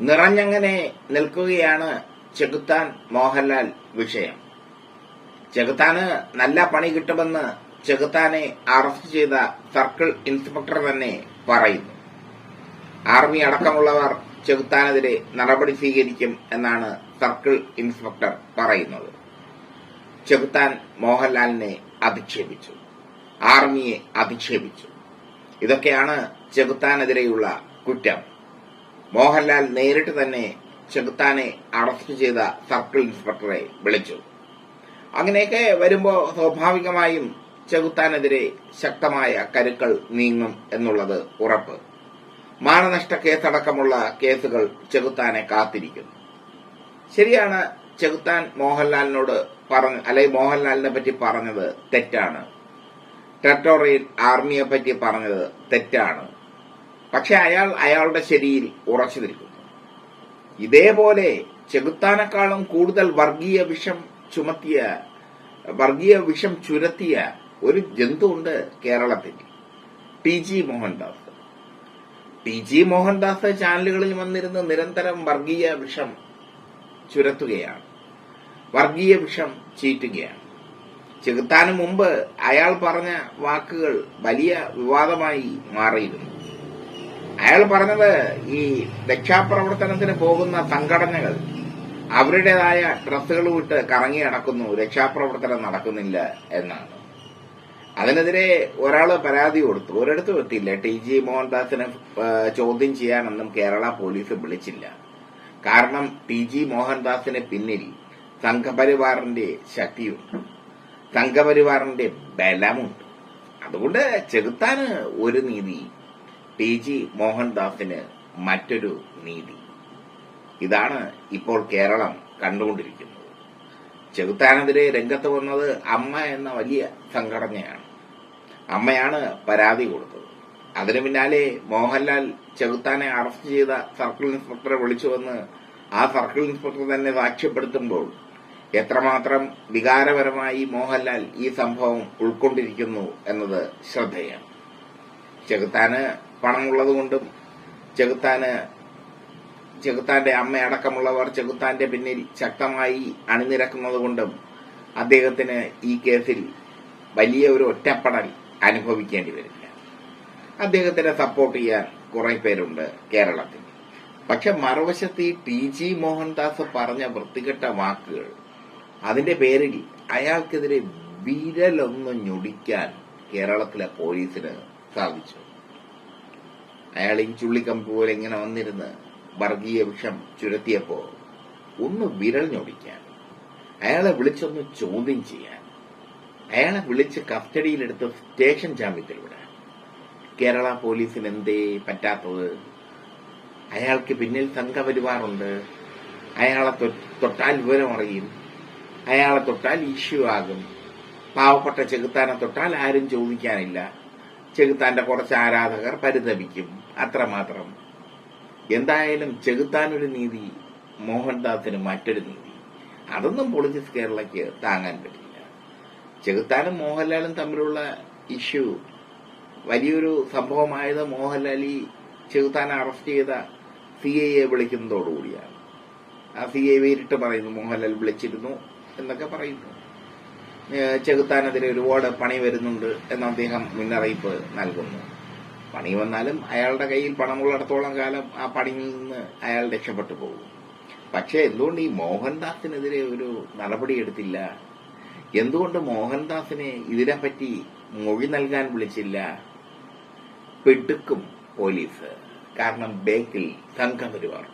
നിറഞ്ഞങ്ങനെ നിൽക്കുകയാണ് ചെകുത്താൻ മോഹൻലാൽ വിഷയം. ചെകുത്താന് നല്ല പണി കിട്ടുമെന്ന് ചെകുത്താനെ അറസ്റ്റ് ചെയ്ത സർക്കിൾ ഇൻസ്പെക്ടർ തന്നെ പറയുന്നു. ആർമി അടക്കമുള്ളവർ ചെകുത്താനെതിരെ നടപടി സ്വീകരിക്കും എന്നാണ് സർക്കിൾ ഇൻസ്പെക്ടർ പറയുന്നത്. ചെകുത്താൻ മോഹൻലാലിനെ അധിക്ഷേപിച്ചു. ആർമിയെ അധിക്ഷേപിച്ചു. ഇതൊക്കെയാണ് ചെകുത്താനെതിരെയുള്ള കുറ്റം. മോഹൻലാൽ നേരിട്ട് തന്നെ ചെകുത്താനെ അറസ്റ്റ് ചെയ്ത സർക്കിൾ ഇൻസ്പെക്ടറെ വിളിച്ചു. അങ്ങനെയൊക്കെ വരുമ്പോൾ സ്വാഭാവികമായും ചെകുത്താനെതിരെ ശക്തമായ കരുക്കൾ നീങ്ങും എന്നുള്ളത് ഉറപ്പ്. മാനനഷ്ട കേസടക്കമുള്ള കേസുകൾ ചെകുത്താനെ കാത്തിരിക്കുന്നു ശരിയാണ് ചെകുത്താൻ മോഹൻലാലിനോട് പറഞ്ഞു അല്ലെങ്കിൽ മോഹൻലാലിനെ പറ്റി പറഞ്ഞത് തെറ്റാണ്. ടെറിട്ടോറിയൽ ആർമിയെ പറ്റി പറഞ്ഞത് തെറ്റാണ്. പക്ഷെ അയാൾ അയാളുടെ ശരിയിൽ ഉറച്ചു നിൽക്കുന്നു. ഇതേപോലെ ചെകുത്താനേക്കാളും കൂടുതൽ വർഗീയ വിഷം ചുമത്തിയ വർഗീയ വിഷം ചുരത്തിയ ഒരു ജന്തുണ്ട് കേരളത്തിൽ. P G Mohandas. P G Mohandas ചാനലുകളിൽ വന്നിരുന്ന് നിരന്തരം വർഗീയ വിഷം ചുരത്തുകയാണ്. വർഗീയ വിഷം ചീറ്റുകയാണ്. ചെകുത്താന് മുമ്പ് അയാൾ പറഞ്ഞ വാക്കുകൾ വലിയ വിവാദമായി മാറിയിരുന്നു. അയാൾ പറഞ്ഞത് ഈ രക്ഷാപ്രവർത്തനത്തിന് പോകുന്ന സംഘടനകൾ അവരുടേതായ ഡ്രസ്സുകൾ വിട്ട് കറങ്ങി നടക്കുന്നു രക്ഷാപ്രവർത്തനം നടക്കുന്നില്ല എന്നാണ്. അതിനെതിരെ ഒരാൾ പരാതി കൊടുത്തു. ഒരിടത്തും എത്തിയില്ല. ടി ജി മോഹൻദാസിനെ ചോദ്യം ചെയ്യാനൊന്നും കേരള പോലീസ് വിളിച്ചില്ല. കാരണം ടി ജി മോഹൻദാസിന് പിന്നിൽ സംഘപരിവാറിന്റെ ശക്തിയുണ്ട്. സംഘപരിവാറിന്റെ ബലമുണ്ട്. അതുകൊണ്ട് ചെകുത്താന് ഒരു നീതി ടി ജി മോഹൻദാസിന് മറ്റൊരു നീതി. ഇതാണ് ഇപ്പോൾ കേരളം കണ്ടുകൊണ്ടിരിക്കുന്നത്. ചെകുത്താനെതിരെ രംഗത്ത് വന്നത് അമ്മ എന്ന വലിയ സംഘടനയാണ്. അമ്മയാണ് പരാതി കൊടുത്തത്. അതിനു പിന്നാലെ മോഹൻലാൽ ചെകുത്താനെ അറസ്റ്റ് ചെയ്ത സർക്കിൾ ഇൻസ്പെക്ടറെ വിളിച്ചു വന്ന് ആ സർക്കിൾ ഇൻസ്പെക്ടർ തന്നെ സാക്ഷ്യപ്പെടുത്തുമ്പോൾ എത്രമാത്രം വികാരപരമായി മോഹൻലാൽ ഈ സംഭവം ഉൾക്കൊണ്ടിരിക്കുന്നു എന്നത് ശ്രദ്ധേയം. ചെകുത്താന് പണമുള്ളതുകൊണ്ടും ചെകുത്താന് ചെകുത്താന്റെ അമ്മയടക്കമുള്ളവർ ചെകുത്താന്റെ പിന്നിൽ ശക്തമായി അണിനിരക്കുന്നത് കൊണ്ടും അദ്ദേഹത്തിന് ഈ കേസിൽ വലിയ ഒരു ഒറ്റപ്പെടൽ അനുഭവിക്കേണ്ടി വരില്ല. അദ്ദേഹത്തിനെ സപ്പോർട്ട് ചെയ്യാൻ കുറെ പേരുണ്ട് കേരളത്തിൽ. പക്ഷെ മറുവശത്ത് ഈ ടി ജി മോഹൻദാസ് പറഞ്ഞ വൃത്തികെട്ട വാക്കുകൾ അതിന്റെ പേരിൽ അയാൾക്കെതിരെ വിരലൊന്ന് ഞൊടിക്കാൻ കേരളത്തിലെ പോലീസിന് സാധിച്ചു. അയാൾ ഈ ചുള്ളിക്കമ്പ് പോലെ ഇങ്ങനെ വന്നിരുന്ന് വർഗീയ വിഷം ചുരത്തിയപ്പോ ഒന്ന് വിരൽ ഞൊടിക്കാൻ അയാളെ വിളിച്ചൊന്ന് ചോദ്യം ചെയ്യാൻ അയാളെ വിളിച്ച് കസ്റ്റഡിയിലെടുത്ത് സ്റ്റേഷൻ ജാമ്യത്തിൽ വിടാൻ. കേരള പോലീസിന് എന്തേ പറ്റാത്തത്? അയാൾക്ക് പിന്നിൽ സംഘപരിവാറുണ്ട്. അയാളെ തൊട്ടാൽ വിവരം അറിയും. അയാളെ തൊട്ടാൽ ഇഷ്യൂ ആകും. പാവപ്പെട്ട ചെകുത്താനെ തൊട്ടാൽ ആരും ചോദിക്കാനില്ല. ചെകുത്താന്റെ കുറച്ച് ആരാധകർ പരിതപിക്കും. അത്രമാത്രം. എന്തായാലും ചെകുത്താനൊരു നീതി മോഹൻദാസിന് മറ്റൊരു നീതി. അതൊന്നും പൊളിറ്റിക്സ് കേരളയ്ക്ക് താങ്ങാൻ പറ്റില്ല. ചെകുത്താനും മോഹൻലാലും തമ്മിലുള്ള ഇഷ്യൂ വലിയൊരു സംഭവമായത് മോഹൻലാൽ ഈ ചെകുത്താനെ അറസ്റ്റ് ചെയ്ത സി ഐ എ വിളിക്കുന്നതോടുകൂടിയാണ്. ആ സി ഐ വേരിട്ട് പറയുന്നു മോഹൻലാൽ വിളിച്ചിരുന്നു എന്നൊക്കെ പറയുന്നു. ചെകുത്താനെതിരെ ഒരുപാട് പണി വരുന്നുണ്ട് എന്ന് അദ്ദേഹം മുന്നറിയിപ്പ് നൽകുന്നു. പണി വന്നാലും അയാളുടെ കയ്യിൽ പണമുള്ളിടത്തോളം കാലം ആ പണിയിൽ നിന്ന് അയാൾ രക്ഷപ്പെട്ടു പോകും. പക്ഷെ എന്തുകൊണ്ട് ഈ മോഹൻദാസിനെതിരെ ഒരു നടപടിയെടുത്തില്ല എന്തുകൊണ്ട് മോഹൻദാസിനെ ഇതിനെപ്പറ്റി മൊഴി നൽകാൻ വിളിച്ചില്ല? പെടുക്കും പോലീസ്. കാരണം ബേക്കിൽ സംഘപരിവാർ